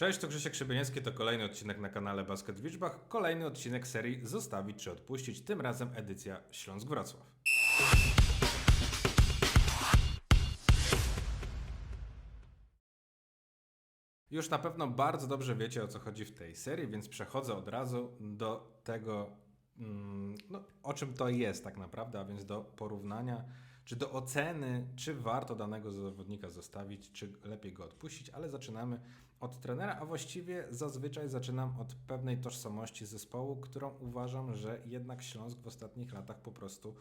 Cześć, to Grzesiek Szybieniecki, to kolejny odcinek na kanale Basket w Liczbach, kolejny odcinek serii Zostawić czy Odpuścić, tym razem edycja Śląsk-Wrocław. Już na pewno bardzo dobrze wiecie o co chodzi w tej serii, więc przechodzę od razu do tego, mm, no, o czym to jest tak naprawdę, a więc do porównania, czy do oceny, czy warto danego zawodnika zostawić, czy lepiej go odpuścić, ale zaczynamy od trenera, a właściwie zazwyczaj zaczynam od pewnej tożsamości zespołu, którą uważam, że jednak Śląsk w ostatnich latach po prostu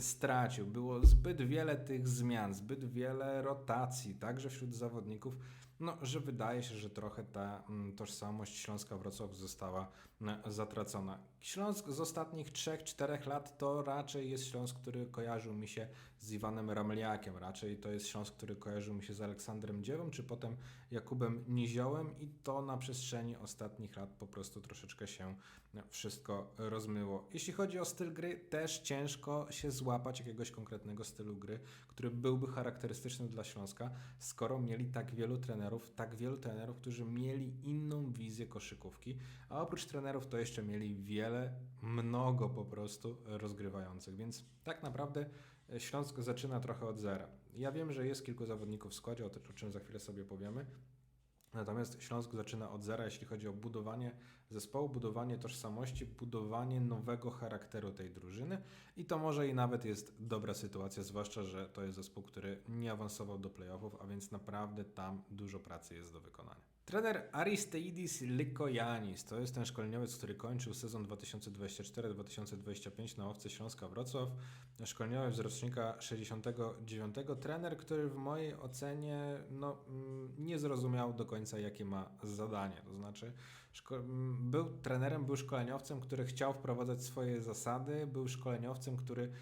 stracił. Było zbyt wiele tych zmian, zbyt wiele rotacji, także wśród zawodników, no, że wydaje się, że trochę ta mm, tożsamość Śląska Wrocław została mm, zatracona. Śląsk z ostatnich 3-4 lat to raczej jest Śląsk, który kojarzył mi się z Iwanem Ramliakiem, raczej to jest Śląsk, który kojarzył mi się z Aleksandrem Dziewą, czy potem Jakubem Niziołem i to na przestrzeni ostatnich lat po prostu troszeczkę się wszystko rozmyło. Jeśli chodzi o styl gry, też ciężko się złapać jakiegoś konkretnego stylu gry, który byłby charakterystyczny dla Śląska, skoro mieli tak wielu trenerów, tak wielu trenerów, którzy mieli inną wizję koszykówki, a oprócz trenerów to jeszcze mieli wiele, mnogo po prostu rozgrywających, więc tak naprawdę Śląsk zaczyna trochę od zera. Ja wiem, że jest kilku zawodników w składzie, o czym za chwilę sobie powiemy, Natomiast Śląsk zaczyna od zera, jeśli chodzi o budowanie zespołu, budowanie tożsamości, budowanie nowego charakteru tej drużyny i to może i nawet jest dobra sytuacja, zwłaszcza, że to jest zespół, który nie awansował do playoffów, a więc naprawdę tam dużo pracy jest do wykonania. Trener Aristeidis Lykojanis to jest ten szkoleniowiec, który kończył sezon 2024-2025 na ławce Śląska Wrocław. Szkoleniowiec z rocznika 69. Trener, który w mojej ocenie no, mm, nie zrozumiał do końca, jakie ma zadanie. To znaczy, mm, był trenerem, był szkoleniowcem, który chciał wprowadzać swoje zasady, był szkoleniowcem, który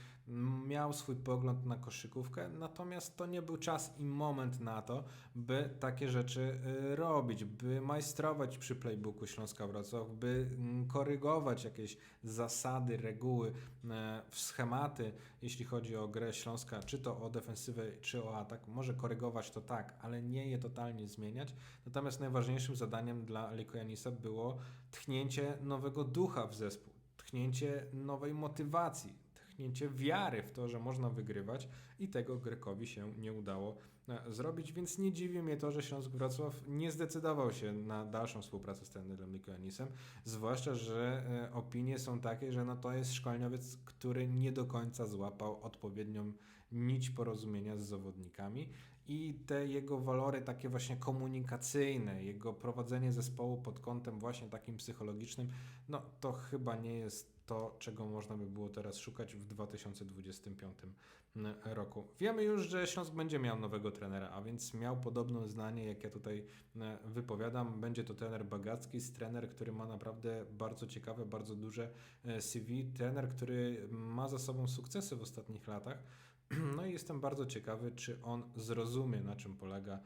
miał swój pogląd na koszykówkę, natomiast to nie był czas i moment na to, by takie rzeczy y, robić, by majstrować przy playbooku Śląska Wrocław, by mm, korygować jakieś zasady, reguły, e, schematy, jeśli chodzi o grę Śląska, czy to o defensywę, czy o atak. Może korygować to tak, ale nie je totalnie zmieniać. Natomiast najważniejszym zadaniem dla Likojanisa było tchnięcie nowego ducha w zespół, tchnięcie nowej motywacji, tchnięcie wiary w to, że można wygrywać i tego Grekowi się nie udało e, zrobić, więc nie dziwi mnie to, że Śląsk Wrocław nie zdecydował się na dalszą współpracę z trenerem Likojanisem, zwłaszcza, że e, opinie są takie, że no to jest szkoleniowiec, który nie do końca złapał odpowiednią nić porozumienia z zawodnikami i te jego walory takie właśnie komunikacyjne, jego prowadzenie zespołu pod kątem właśnie takim psychologicznym, no to chyba nie jest to, czego można by było teraz szukać w 2025 roku. Wiemy już, że Śląsk będzie miał nowego trenera, a więc miał podobne zdanie, jak ja tutaj e, wypowiadam. Będzie to trener Bagacki, trener, który ma naprawdę bardzo ciekawe, bardzo duże e, CV, trener, który ma za sobą sukcesy w ostatnich latach. No i jestem bardzo ciekawy, czy on zrozumie, na czym polega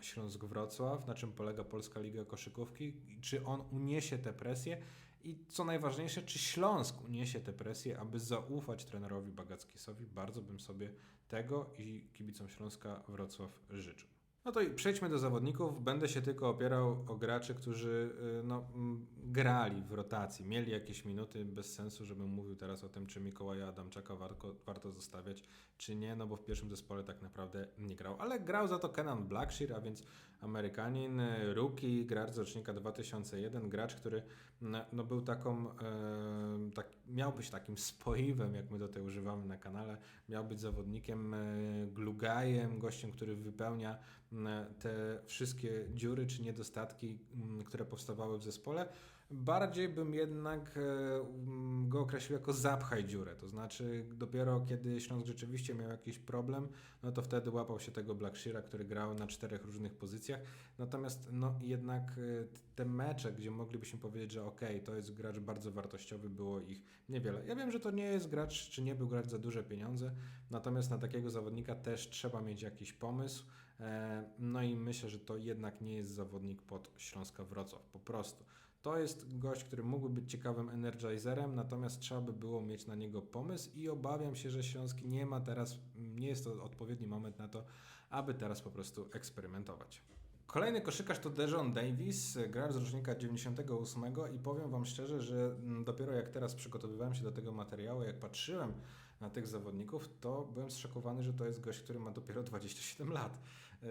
Śląsk Wrocław, na czym polega Polska Liga Koszykówki, czy on uniesie tę presję i co najważniejsze, czy Śląsk uniesie tę presję, aby zaufać trenerowi Bagackisowi. Bardzo bym sobie tego i kibicom Śląska Wrocław życzył. No to i przejdźmy do zawodników. Będę się tylko opierał o graczy, którzy y, no, grali w rotacji, mieli jakieś minuty, bez sensu, żebym mówił teraz o tym, czy Mikołaja Adamczaka warto, warto zostawiać, czy nie, no bo w pierwszym zespole tak naprawdę nie grał. Ale grał za to Kenan Blackshear, a więc Amerykanin, rookie, gracz z rocznika 2001, gracz, który no, no był taką, e, tak, miał być takim spoiwem, jak my do tej używamy na kanale, miał być zawodnikiem e, glugajem, gościem, który wypełnia te wszystkie dziury czy niedostatki, które powstawały w zespole. Bardziej bym jednak e, mm, go określił jako zapchaj dziurę, to znaczy dopiero kiedy Śląsk rzeczywiście miał jakiś problem, no to wtedy łapał się tego Blacksheara, który grał na czterech różnych pozycjach. Natomiast no jednak e, te mecze, gdzie moglibyśmy powiedzieć, że ok, to jest gracz bardzo wartościowy, było ich niewiele. Ja wiem, że to nie jest gracz, czy nie był gracz za duże pieniądze, natomiast na takiego zawodnika też trzeba mieć jakiś pomysł. E, no i myślę, że to jednak nie jest zawodnik pod Śląska Wrocław, po prostu. To jest gość, który mógłby być ciekawym energizerem, natomiast trzeba by było mieć na niego pomysł i obawiam się, że Śląski nie ma teraz, nie jest to odpowiedni moment na to, aby teraz po prostu eksperymentować. Kolejny koszykarz to Dejon Davis, gracz z rocznika 98 i powiem Wam szczerze, że mm, dopiero jak teraz przygotowywałem się do tego materiału, jak patrzyłem na tych zawodników, to byłem zszokowany, że to jest gość, który ma dopiero 27 lat. Yy,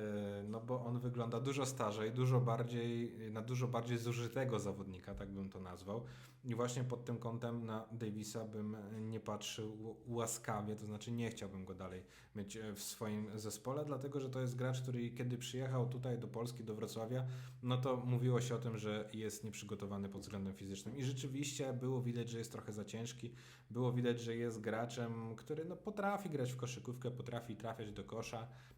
No bo on wygląda dużo starzej, dużo bardziej, na dużo bardziej zużytego zawodnika, tak bym to nazwał. I właśnie pod tym kątem na Davisa bym nie patrzył łaskawie, to znaczy nie chciałbym go dalej mieć w swoim zespole, dlatego że to jest gracz, który kiedy przyjechał tutaj do Polski, do Wrocławia, no to mówiło się o tym, że jest nieprzygotowany pod względem fizycznym. I rzeczywiście było widać, że jest trochę za ciężki, było widać, że jest graczem, który no, potrafi grać w koszykówkę, potrafi trafiać do kosza, e,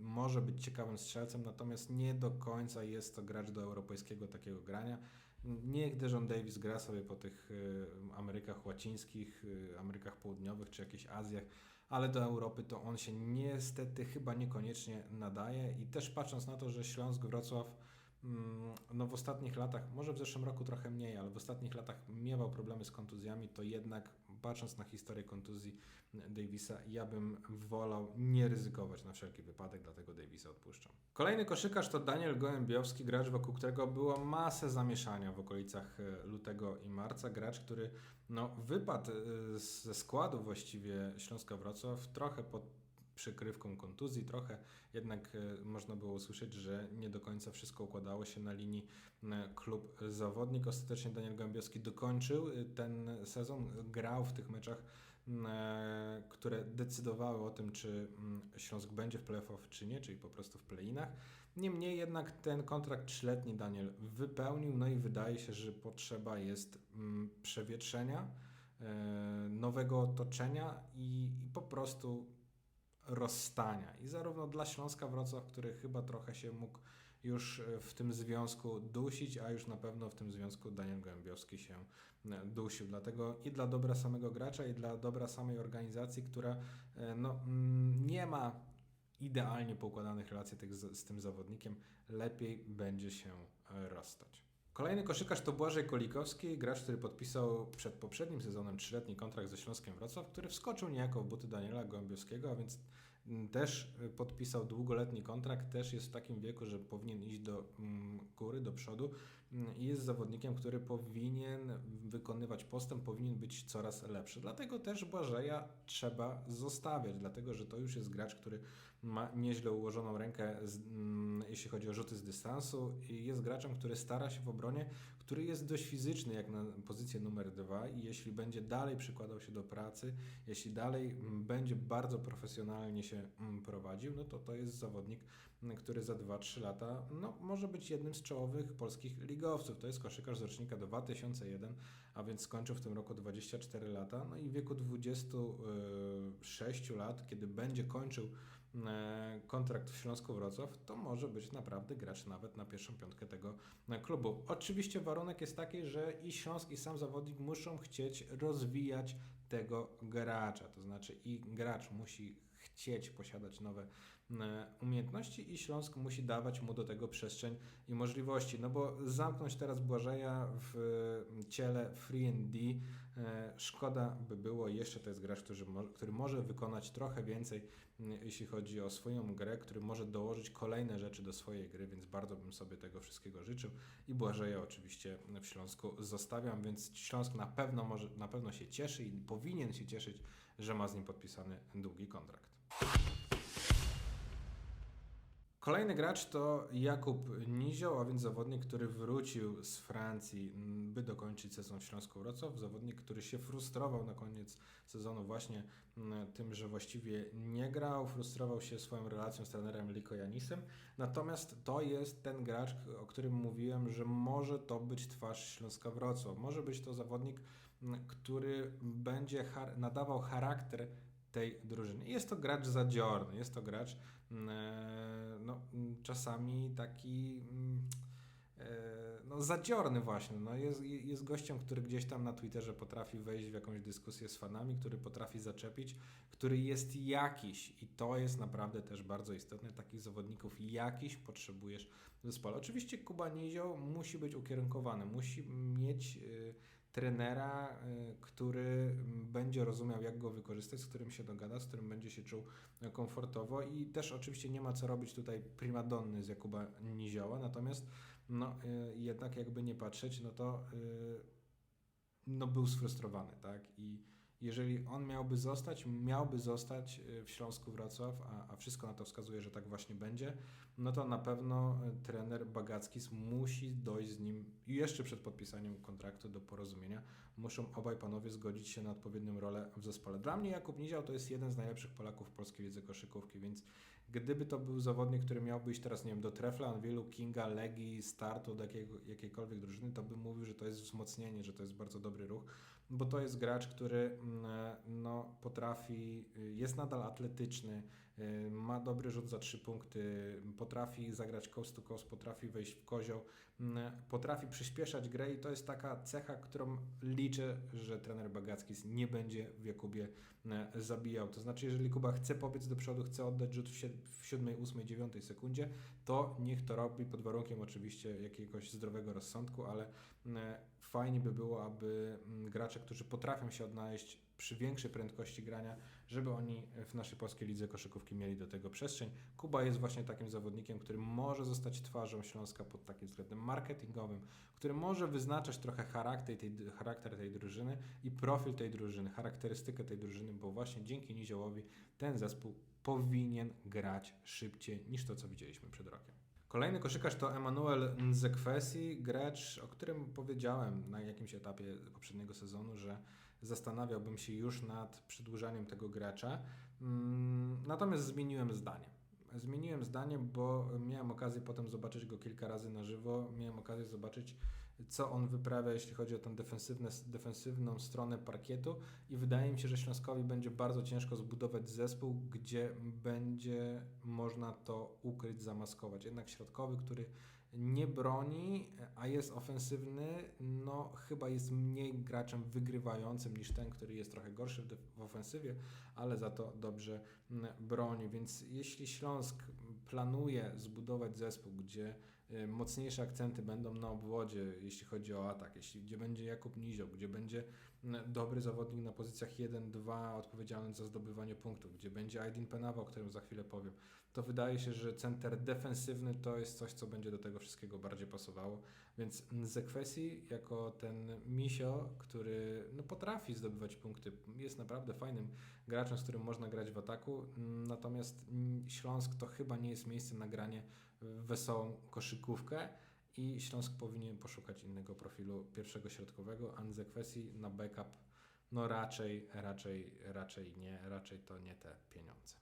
może być ciekawym strzelcem, natomiast nie do końca jest to gracz do europejskiego takiego grania. Niech Dejon Davis gra sobie po tych y, Amerykach łacińskich, y, Amerykach Południowych czy jakichś Azjach, ale do Europy to on się niestety chyba niekoniecznie nadaje i też patrząc na to, że Śląsk Wrocław mm, no w ostatnich latach, może w zeszłym roku trochę mniej, ale w ostatnich latach miewał problemy z kontuzjami, to jednak patrząc na historię kontuzji Davisa, ja bym wolał nie ryzykować na wszelki wypadek, dlatego Davisa odpuszczam. Kolejny koszykarz to Daniel Gołębiowski, gracz wokół którego było masę zamieszania w okolicach e, lutego i marca. Gracz, który no, wypadł e, ze składu właściwie Śląska Wrocław trochę pod przykrywką kontuzji, trochę jednak e, można było usłyszeć, że nie do końca wszystko układało się na linii klub zawodnik. Ostatecznie Daniel Gołębiowski dokończył ten sezon, grał w tych meczach E, które decydowały o tym, czy Śląsk będzie w playoffach, czy nie, czyli po prostu w playinach. Niemniej jednak ten kontrakt trzyletni Daniel wypełnił, no i wydaje się, że potrzeba jest przewietrzenia, e, nowego otoczenia i, i po prostu rozstania. I zarówno dla Śląska Wrocław, który chyba trochę się mógł już e, w tym związku dusić, a już na pewno w tym związku Daniel Gołębiowski się e, dusił. Dlatego i dla dobra samego gracza, i dla dobra samej organizacji, która e, no, mm, nie ma idealnie poukładanych relacji tych z, z tym zawodnikiem, lepiej będzie się rozstać. Kolejny koszykarz to Błażej Kolikowski, gracz, który podpisał przed poprzednim sezonem trzyletni kontrakt ze Śląskiem Wrocław, który wskoczył niejako w buty Daniela Gołębiowskiego, a więc też y, podpisał długoletni kontrakt, też jest w takim wieku, że powinien iść do góry, do przodu i jest zawodnikiem, który powinien wykonywać postęp, powinien być coraz lepszy. Dlatego też Błażeja trzeba zostawiać, dlatego że to już jest gracz, który ma nieźle ułożoną rękę, jeśli chodzi o rzuty z dystansu i jest graczem, który stara się w obronie, który jest dość fizyczny jak na pozycję numer dwa i jeśli będzie dalej przykładał się do pracy, jeśli dalej będzie bardzo profesjonalnie się prowadził, no to to jest zawodnik, który za 2-3 lata no, może być jednym z czołowych polskich ligowców. To jest koszykarz z rocznika 2001, a więc skończył w tym roku 24 lata. No i w wieku 26 lat, kiedy będzie kończył kontrakt w Śląsku Wrocław, to może być naprawdę gracz nawet na pierwszą piątkę tego e, klubu. Oczywiście warunek jest taki, że i Śląsk i sam zawodnik muszą chcieć rozwijać tego gracza, to znaczy i gracz musi chcieć posiadać nowe e, umiejętności i Śląsk musi dawać mu do tego przestrzeń i możliwości. No bo zamknąć teraz Błażeja w ciele free and D szkoda by było. Jeszcze to jest gracz, który, który może wykonać trochę więcej jeśli chodzi o swoją grę, który może dołożyć kolejne rzeczy do swojej gry, więc bardzo bym sobie tego wszystkiego życzył i Błażeja oczywiście w Śląsku zostawiam, więc Śląsk na pewno, może, na pewno się cieszy i powinien się cieszyć, że ma z nim podpisany długi kontrakt. Kolejny gracz to Jakub Nizioł, a więc zawodnik, który wrócił z Francji, by dokończyć sezon w Śląsku Wrocław. Zawodnik, który się frustrował na koniec sezonu właśnie tym, że właściwie nie grał, frustrował się swoją relacją z trenerem Liko Janisem. Natomiast to jest ten gracz, o którym mówiłem, że może to być twarz Śląska Wrocław. Może być to zawodnik, który będzie nadawał charakter tej drużyny. Jest to gracz zadziorny, jest to gracz no, czasami taki e, no, zadziorny właśnie. No, jest, jest gościem, który gdzieś tam na Twitterze potrafi wejść w jakąś dyskusję z fanami, który potrafi zaczepić, który jest jakiś i to jest naprawdę też bardzo istotne. Takich zawodników jakiś potrzebujesz w zespole. Oczywiście Kuba Nizioł musi być ukierunkowany, musi mieć y, trenera, y, który będzie rozumiał, jak go wykorzystać, z którym się dogada, z którym będzie się czuł komfortowo i też oczywiście nie ma co robić tutaj primadonny z Jakuba Nizioła, natomiast no, y, jednak jakby nie patrzeć, no to y, no, był sfrustrowany, tak? I jeżeli on miałby zostać, miałby zostać w Śląsku Wrocław, a, a wszystko na to wskazuje, że tak właśnie będzie, no to na pewno trener Bagackis musi dojść z nim jeszcze przed podpisaniem kontraktu do porozumienia. Muszą obaj panowie zgodzić się na odpowiednią rolę w zespole. Dla mnie Jakub Niział to jest jeden z najlepszych Polaków w polskiej lidze koszykówki, więc gdyby to był zawodnik, który miałby iść teraz, nie wiem, do Trefla, Anwilu, Kinga, Legii, startu do jakiego, jakiejkolwiek drużyny, to bym mówił, że to jest wzmocnienie, że to jest bardzo dobry ruch, bo to jest gracz, który mm, no, potrafi, jest nadal atletyczny, y, ma dobry rzut za trzy punkty, potrafi zagrać coast to coast, potrafi wejść w kozioł, mm, potrafi przyspieszać grę i to jest taka cecha, którą liczę, że trener Bagackis nie będzie w Jakubie mm, zabijał. To znaczy, jeżeli Kuba chce pobiec do przodu, chce oddać rzut w 7, 8, 9 sekundzie, to niech to robi pod warunkiem oczywiście jakiegoś zdrowego rozsądku, ale mm, fajnie by było, aby gracze, którzy potrafią się odnaleźć przy większej prędkości grania, żeby oni w naszej polskiej lidze koszykówki mieli do tego przestrzeń. Kuba jest właśnie takim zawodnikiem, który może zostać twarzą Śląska pod takim względem marketingowym, który może wyznaczać trochę charakter tej, charakter tej drużyny i profil tej drużyny, charakterystykę tej drużyny, bo właśnie dzięki Niziołowi ten zespół powinien grać szybciej niż to, co widzieliśmy przed rokiem. Kolejny koszykarz to Emanuel Nzekwesi, gracz, o którym powiedziałem na jakimś etapie poprzedniego sezonu, że zastanawiałbym się już nad przedłużaniem tego gracza. Mm, natomiast zmieniłem zdanie. Zmieniłem zdanie, bo miałem okazję potem zobaczyć go kilka razy na żywo. Miałem okazję zobaczyć, co on wyprawia, jeśli chodzi o tę defensywną stronę parkietu, i wydaje mi się, że Śląskowi będzie bardzo ciężko zbudować zespół, gdzie będzie można to ukryć, zamaskować. Jednak środkowy, który nie broni, a jest ofensywny, no chyba jest mniej graczem wygrywającym niż ten, który jest trochę gorszy w, ofensywie, ale za to dobrze mm, broni. Więc jeśli Śląsk planuje zbudować zespół, gdzie mocniejsze akcenty będą na obwodzie, jeśli chodzi o atak, jeśli gdzie będzie Jakub Nizioł, gdzie będzie dobry zawodnik na pozycjach 1-2 odpowiedzialny za zdobywanie punktów, gdzie będzie Aydin Penawa, o którym za chwilę powiem, to wydaje się, że center defensywny to jest coś, co będzie do tego wszystkiego bardziej pasowało. Więc Zekwesi jako ten misio, który no, potrafi zdobywać punkty, jest naprawdę fajnym graczem, z którym można grać w ataku. Natomiast Śląsk to chyba nie jest miejsce na granie wesołą koszykówkę i Śląsk powinien poszukać innego profilu pierwszego środkowego, a Zekwesi na backup no raczej, raczej, raczej nie, raczej to nie te pieniądze.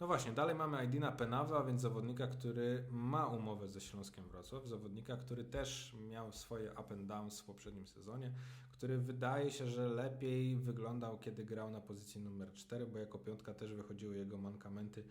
No właśnie, dalej mamy Aidina Penawa, więc zawodnika, który ma umowę ze Śląskiem Wrocław, zawodnika, który też miał swoje up and downs w poprzednim sezonie, który wydaje się, że lepiej wyglądał, kiedy grał na pozycji numer 4, bo jako piątka też wychodziły jego mankamenty,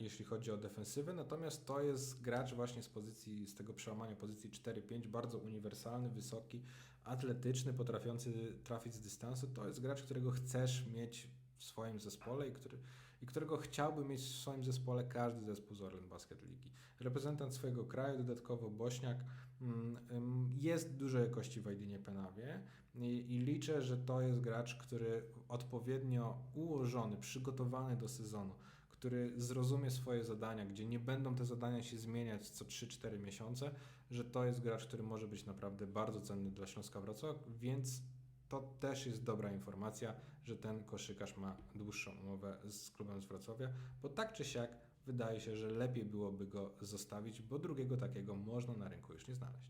jeśli chodzi o defensywę, natomiast to jest gracz właśnie z pozycji, z tego przełamania pozycji 4-5, bardzo uniwersalny, wysoki, atletyczny, potrafiący trafić z dystansu, to jest gracz, którego chcesz mieć w swoim zespole i który i którego chciałby mieć w swoim zespole każdy zespół z Orlen Basket Ligi. Reprezentant swojego kraju, dodatkowo Bośniak, mm, jest dużej jakości w Ajdynie Penawie i, i liczę, że to jest gracz, który odpowiednio ułożony, przygotowany do sezonu, który zrozumie swoje zadania, gdzie nie będą te zadania się zmieniać co 3-4 miesiące, że to jest gracz, który może być naprawdę bardzo cenny dla Śląska Wrocław, więc to też jest dobra informacja, że ten koszykarz ma dłuższą umowę z klubem z Wrocławia, bo tak czy siak wydaje się, że lepiej byłoby go zostawić, bo drugiego takiego można na rynku już nie znaleźć.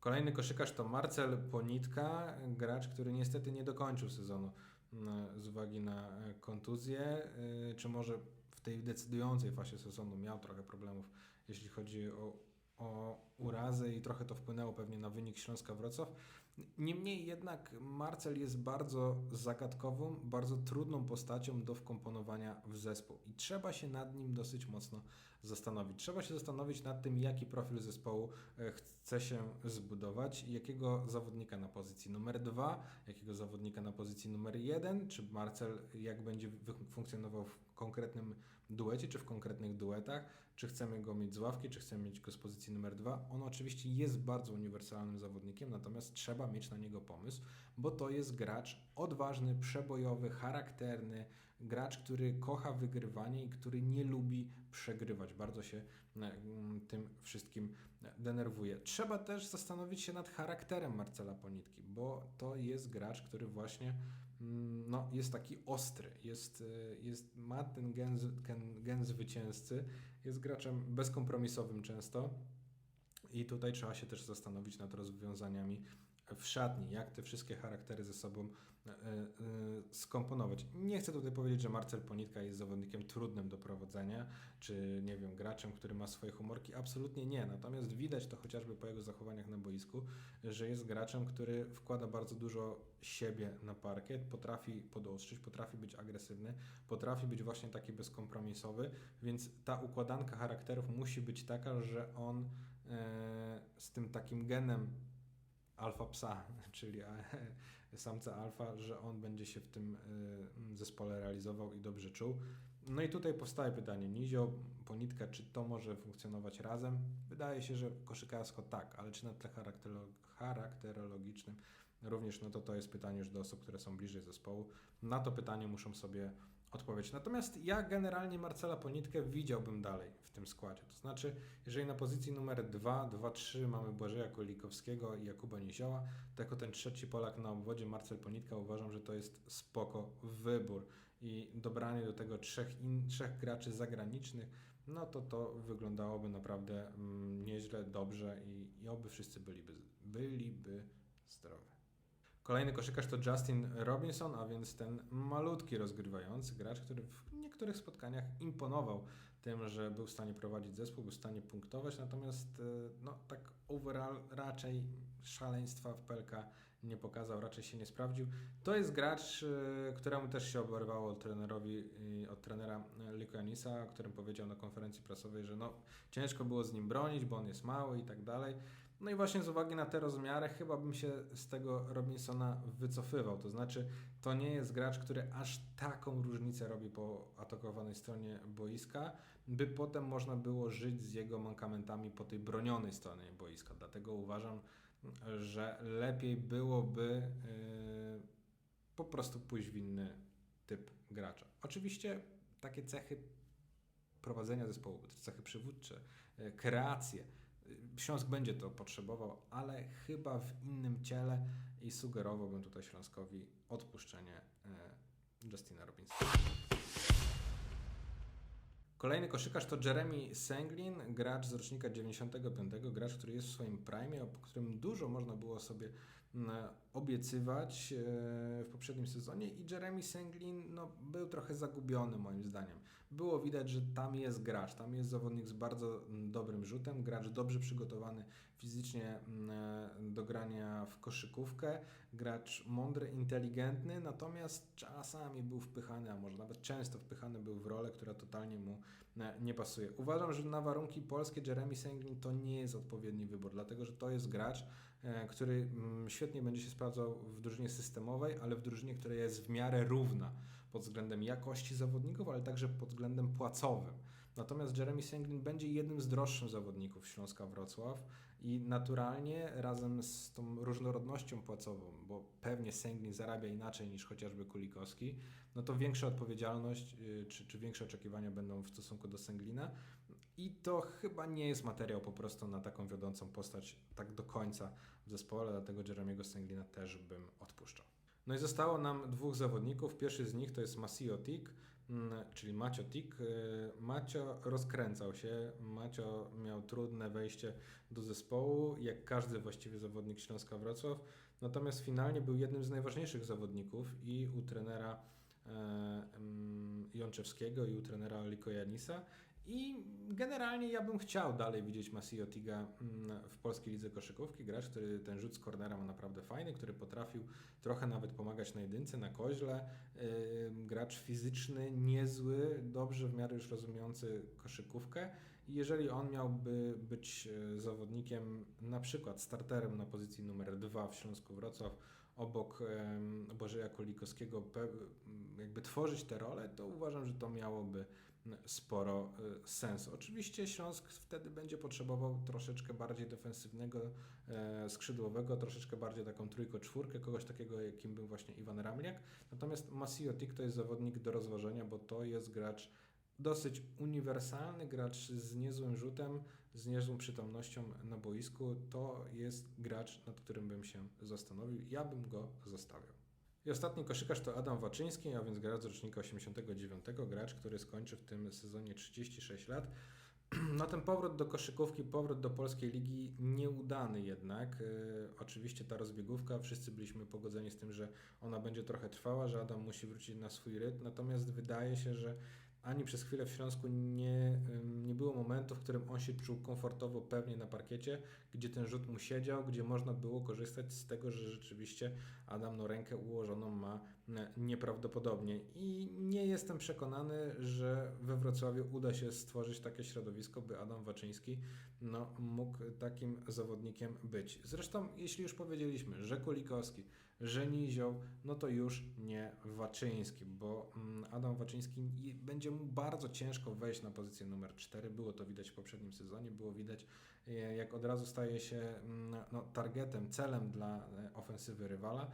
Kolejny koszykarz to Marcel Ponitka, gracz, który niestety nie dokończył sezonu mm, z uwagi na e, kontuzję, y, czy może tej decydującej fazie sezonu miał trochę problemów, jeśli chodzi o, o urazy i trochę to wpłynęło pewnie na wynik Śląska Wrocław. Niemniej jednak Marcel jest bardzo zagadkową, bardzo trudną postacią do wkomponowania w zespół i trzeba się nad nim dosyć mocno zastanowić. Trzeba się zastanowić nad tym, jaki profil zespołu e, chce się zbudować, jakiego zawodnika na pozycji numer dwa, jakiego zawodnika na pozycji numer jeden, czy Marcel jak będzie funkcjonował w konkretnym duecie, czy w konkretnych duetach, czy chcemy go mieć z ławki, czy chcemy mieć go z pozycji numer dwa. On oczywiście jest bardzo uniwersalnym zawodnikiem, natomiast trzeba mieć na niego pomysł, bo to jest gracz odważny, przebojowy, charakterny, gracz, który kocha wygrywanie i który nie lubi przegrywać. Bardzo się mm, tym wszystkim denerwuje. Trzeba też zastanowić się nad charakterem Marcela Ponitki, bo to jest gracz, który właśnie mm, no, jest taki ostry, jest, jest, ma ten gen, gen, gen zwycięzcy, jest graczem bezkompromisowym często i tutaj trzeba się też zastanowić nad rozwiązaniami w szatni, jak te wszystkie charaktery ze sobą e, e, skomponować. Nie chcę tutaj powiedzieć, że Marcel Ponitka jest zawodnikiem trudnym do prowadzenia, czy nie wiem, graczem, który ma swoje humorki. Absolutnie nie. Natomiast widać to chociażby po jego zachowaniach na boisku, że jest graczem, który wkłada bardzo dużo siebie na parkiet, potrafi podostrzyć, potrafi być agresywny, potrafi być właśnie taki bezkompromisowy, więc ta układanka charakterów musi być taka, że on e, z tym takim genem alfa psa, czyli samca alfa, że on będzie się w tym y, zespole realizował i dobrze czuł. No i tutaj powstaje pytanie, Nizio, Ponitka, czy to może funkcjonować razem? Wydaje się, że koszykarsko tak, ale czy na tle charakterologicznym również, no to to jest pytanie już do osób, które są bliżej zespołu. Na to pytanie muszą sobie odpowiedź. Natomiast ja generalnie Marcela Ponitkę widziałbym dalej w tym składzie. To znaczy, jeżeli na pozycji numer 2, 2, 3 mamy Błażeja Kolikowskiego i Jakuba Nizioła, to jako ten trzeci Polak na obwodzie Marcel Ponitka uważam, że to jest spoko wybór i dobranie do tego trzech, in, trzech graczy zagranicznych, no to to wyglądałoby naprawdę mm, nieźle, dobrze i, i oby wszyscy byliby, byliby zdrowi. Kolejny koszykarz to Justin Robinson, a więc ten malutki rozgrywający gracz, który w niektórych spotkaniach imponował tym, że był w stanie prowadzić zespół, był w stanie punktować, natomiast e, no, tak overall raczej szaleństwa w Pelka nie pokazał, raczej się nie sprawdził. To jest gracz, e, któremu też się oberwało od, trenerowi, od trenera Liko Janisa, o którym powiedział na konferencji prasowej, że no, ciężko było z nim bronić, bo on jest mały i tak dalej. No i właśnie z uwagi na te rozmiary, chyba bym się z tego Robinsona wycofywał. To znaczy, to nie jest gracz, który aż taką różnicę robi po atakowanej stronie boiska, by potem można było żyć z jego mankamentami po tej bronionej stronie boiska. Dlatego uważam, że lepiej byłoby yy, po prostu pójść w inny typ gracza. Oczywiście takie cechy prowadzenia zespołu, cechy przywódcze, yy, kreacje Śląsk będzie to potrzebował, ale chyba w innym ciele i sugerowałbym tutaj Śląskowi odpuszczenie e, Justina Robinsona. Kolejny koszykarz to Jeremy Senglin, gracz z rocznika 95, gracz, który jest w swoim prime, o którym dużo można było sobie obiecywać e, w poprzednim sezonie i Jeremy Senglin no, był trochę zagubiony moim zdaniem. Było widać, że tam jest gracz, tam jest zawodnik z bardzo dobrym rzutem, gracz dobrze przygotowany fizycznie e, do grania w koszykówkę, gracz mądry, inteligentny, natomiast czasami był wpychany, a może nawet często wpychany był w rolę, która totalnie mu e, nie pasuje. Uważam, że na warunki polskie Jeremy Senglin to nie jest odpowiedni wybór, dlatego że to jest gracz, który mm, świetnie będzie się sprawdzał w drużynie systemowej, ale w drużynie, która jest w miarę równa pod względem jakości zawodników, ale także pod względem płacowym. Natomiast Jeremy Senglin będzie jednym z droższych zawodników Śląska Wrocław i naturalnie razem z tą różnorodnością płacową, bo pewnie Senglin zarabia inaczej niż chociażby Kulikowski, no to większa odpowiedzialność y, czy, czy większe oczekiwania będą w stosunku do Senglina. I to chyba nie jest materiał po prostu na taką wiodącą postać tak do końca w zespole, dlatego Jeremiego Senglina też bym odpuszczał. No i zostało nam dwóch zawodników. Pierwszy z nich to jest Masio Tik, mm, czyli Macio Tik. Y, Macio rozkręcał się, Macio miał trudne wejście do zespołu, jak każdy właściwie zawodnik Śląska Wrocław. Natomiast finalnie był jednym z najważniejszych zawodników i u trenera e, mm, Jączewskiego i u trenera Liko Janisa i generalnie ja bym chciał dalej widzieć Masio Tiga mm, w polskiej lidze koszykówki. Gracz, który ten rzut z cornera ma naprawdę fajny, który potrafił trochę nawet pomagać na jedynce, na koźle. Gracz fizyczny, niezły, dobrze w miarę już rozumiejący koszykówkę Jeżeli on miałby być e, zawodnikiem, na przykład starterem na pozycji numer dwa w Śląsku Wrocław, obok Bożeja Kolikowskiego, jakby tworzyć tę rolę, to uważam, że to miałoby sporo e, sensu. Oczywiście Śląsk wtedy będzie potrzebował troszeczkę bardziej defensywnego e, skrzydłowego, troszeczkę bardziej taką trójko-czwórkę, kogoś takiego, jakim był właśnie Iwan Ramliak. Natomiast Masiotik to jest zawodnik do rozważenia, bo to jest gracz dosyć uniwersalny, gracz z niezłym rzutem, z niezłą przytomnością na boisku. To jest gracz, nad którym bym się zastanowił. Ja bym go zostawiał. I ostatni koszykarz to Adam Waczyński, a więc gracz z rocznika 89, gracz, który skończy w tym sezonie 36 lat. No ten powrót do koszykówki, powrót do polskiej ligi nieudany jednak. Yy, oczywiście ta rozbiegówka, wszyscy byliśmy pogodzeni z tym, że ona będzie trochę trwała, że Adam musi wrócić na swój rytm, natomiast wydaje się, że ani przez chwilę w Śląsku nie, nie było momentu, w którym on się czuł komfortowo, pewnie na parkiecie, gdzie ten rzut mu siedział, gdzie można było korzystać z tego, że rzeczywiście Adam no, rękę ułożoną ma e, nieprawdopodobnie. I nie jestem przekonany, że we Wrocławiu uda się stworzyć takie środowisko, by Adam Waczyński no, mógł takim zawodnikiem być. Zresztą, jeśli już powiedzieliśmy, że Kulikowski, że Nizioł, no to już nie Waczyński, bo mm, Adam Waczyński będzie mu bardzo ciężko wejść na pozycję numer 4. Było to widać w poprzednim sezonie, było widać e, jak od razu staje się mm, no, targetem, celem dla e, ofensywy rywala.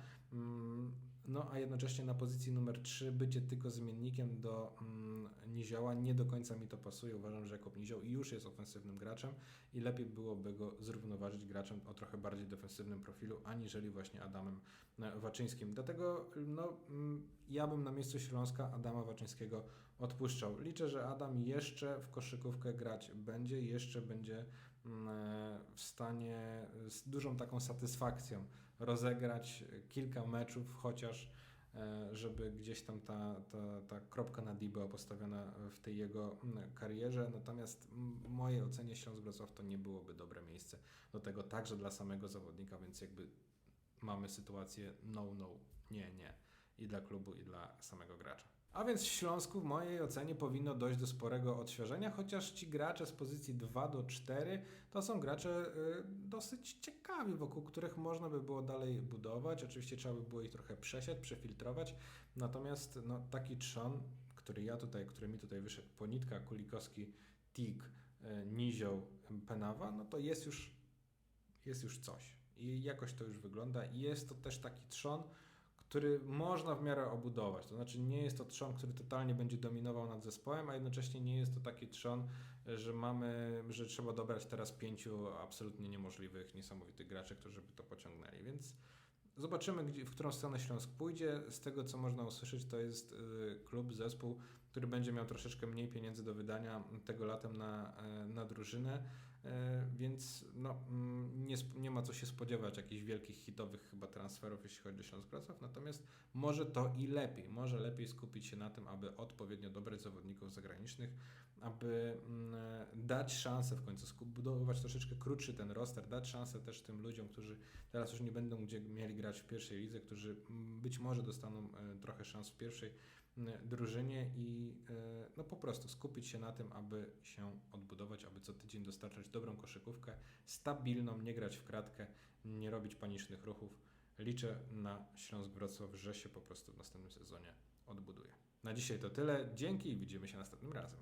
No a jednocześnie na pozycji numer 3 bycie tylko zmiennikiem do mm, Nizioła nie do końca mi to pasuje. Uważam, że Jakub Nizioł już jest ofensywnym graczem i lepiej byłoby go zrównoważyć graczem o trochę bardziej defensywnym profilu, aniżeli właśnie Adamem e, Waczyńskim. Dlatego no, mm, ja bym na miejscu Śląska Adama Waczyńskiego odpuszczał. Liczę, że Adam jeszcze w koszykówkę grać będzie, jeszcze będzie mm, e, w stanie z dużą taką satysfakcją rozegrać kilka meczów, chociaż e, żeby gdzieś tam ta, ta, ta kropka na D była postawiona w tej jego mm, karierze. Natomiast w mojej ocenie Śląsk Wrocław to nie byłoby dobre miejsce do tego także dla samego zawodnika, więc jakby mamy sytuację no, no, nie, nie i dla klubu, i dla samego gracza. A więc w Śląsku w mojej ocenie powinno dojść do sporego odświeżenia, chociaż ci gracze z pozycji 2 do 4 to są gracze y, dosyć ciekawi, wokół których można by było dalej budować. Oczywiście trzeba by było ich trochę przesiać, przefiltrować. Natomiast no, taki trzon, który ja tutaj, który mi tutaj wyszedł, Ponitka, Kulikowski, Tik, y, Nizioł, Penawa, no to jest już, jest już coś. I jakoś to już wygląda. I jest to też taki trzon, który można w miarę obudować. To znaczy nie jest to trzon, który totalnie będzie dominował nad zespołem, a jednocześnie nie jest to taki trzon, że mamy, że trzeba dobrać teraz pięciu absolutnie niemożliwych, niesamowitych graczy, którzy by to pociągnęli. Więc zobaczymy, gdzie, w którą stronę Śląsk pójdzie. Z tego, co można usłyszeć, to jest y, klub, zespół, który będzie miał troszeczkę mniej pieniędzy do wydania tego latem na, e, na drużynę. E, Więc no, mm, nie, nie ma co się spodziewać jakichś wielkich hitowych chyba transferów, jeśli chodzi o Śląsk Wrocław. Natomiast może to i lepiej. Może lepiej skupić się na tym, aby odpowiednio dobrać zawodników zagranicznych, aby mm, e, dać szansę w końcu budować troszeczkę krótszy ten roster, dać szansę też tym ludziom, którzy teraz już nie będą gdzie mieli grać w pierwszej lidze, którzy mm, być może dostaną trochę szans w pierwszej drużynie i e, no po prostu skupić się na tym, aby się odbudować, aby co tydzień dostarczać dobrą koszykówkę, stabilną, nie grać w kratkę, nie robić panicznych ruchów. Liczę na Śląsk Wrocław, że się po prostu w następnym sezonie odbuduje. Na dzisiaj to tyle. Dzięki i widzimy się następnym razem.